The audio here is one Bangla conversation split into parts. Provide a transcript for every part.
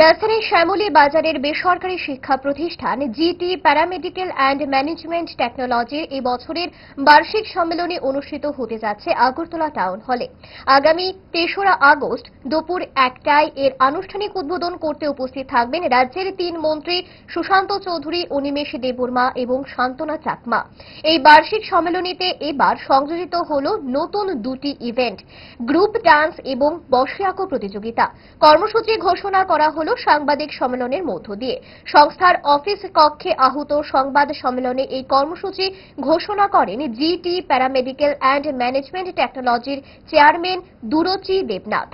রাজধানীর শ্যামলী বাজারের বেসরকারি শিক্ষা প্রতিষ্ঠান জিটি প্যারামেডিক্যাল অ্যান্ড ম্যানেজমেন্ট টেকনোলজির এই বছরের বার্ষিক সম্মেলনে অনুষ্ঠিত হতে যাচ্ছে আগরতলা টাউন হলে। আগামী তেসরা আগস্ট দুপুর একটায় এর আনুষ্ঠানিক উদ্বোধন করতে উপস্থিত থাকবেন রাজ্যের তিন মন্ত্রী সুশান্ত চৌধুরী অনিমেষ দেববর্মা এবং শান্তনা চাকমা। এই বার্ষিক সম্মেলনীতে এবার সংযোজিত হল নতুন দুটি ইভেন্ট, গ্রুপ ডান্স এবং বসে আঁকো প্রতিযোগিতা। কর্মসূচি ঘোষণা করা হল সাংবাদিক সম্মেলনের মধ্য দিয়ে। সংস্থার অফিস কক্ষে আহত সংবাদ সম্মেলনে এই কর্মসূচি ঘোষণা করেন জিটি প্যারামেডিক্যাল অ্যান্ড ম্যানেজমেন্ট টেকনোলজির চেয়ারম্যান দুরচি দেবনাথ।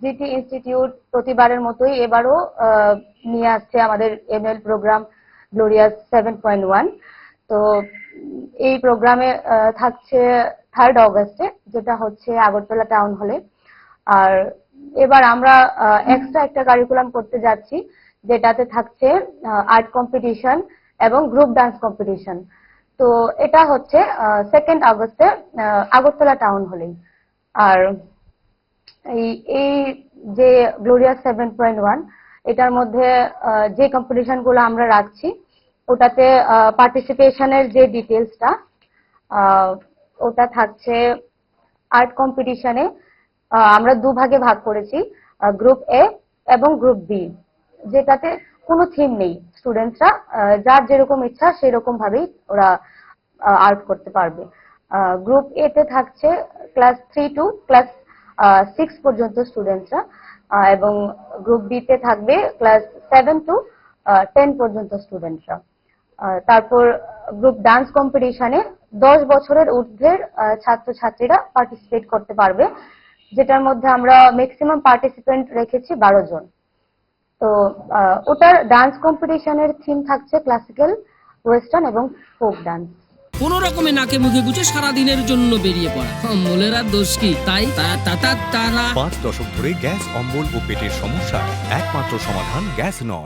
জিটি ইনস্টিটিউট প্রতিবারের মতোই এবারও নিয়ে আসছে আমাদের ML program glorious seven point one. তো এই প্রোগ্রামে থাকছে থার্ড অগস্টে যেটা হচ্ছে আগরতলা টাউন হলে আর এবার আমরা এক্সট্রা একটা কারিকুলাম করতে যাচ্ছি, যেটাতে থাকছে আর্ট কম্পিটিশন এবং গ্রুপ ডান্স কম্পিটিশন তো এটা হচ্ছে সেকেন্ড আগস্টে আগরতলা টাউন হলেই আর এই এই যে গ্লোরিয়াস সেভেন পয়েন্ট ওয়ান এটার মধ্যে যে কম্পিটিশনগুলো আমরা রাখছি, ওটাতে পার্টিসিপেশনের যে ডিটেলসটা ওটা থাকছে আর্ট কম্পিটিশনে আমরা দুভাগে ভাগ করেছি গ্রুপ এ এবং গ্রুপ বি যেটাতে কোনো থিম নেই স্টুডেন্টসরা যার যেরকম ইচ্ছা সেরকম ভাবেই ওরা আর্ট করতে পারবে। গ্রুপ এ তে থাকছে class three to class six পর্যন্ত স্টুডেন্টরা এবং গ্রুপ বি তে থাকবে ক্লাস সেভেন টু টেন পর্যন্ত স্টুডেন্টরা তারপর গ্রুপ ডান্স কম্পিটিশনে দশ বছরের ঊর্ধ্বের ছাত্রছাত্রীরা পার্টিসিপেট করতে পারবে। যেটার মধ্যে আমরা ম্যাক্সিমাম পার্টিসিপেন্ট রেখেছি বারো জন। তো ওটার ডান্স কম্পিটিশনের থিম থাকছে ক্লাসিক্যাল ওয়েস্টার্ন এবং ফোক ডান্স কোন রকমে নাকে মুখে গুছে সারা দিনের জন্য বেরিয়ে পড়া। মোলের আর দোষ কি? তাই তারা পাঁচ দশক ধরে গ্যাস অম্বল ও পেটের সমস্যা। একমাত্র সমাধান গ্যাস নয়।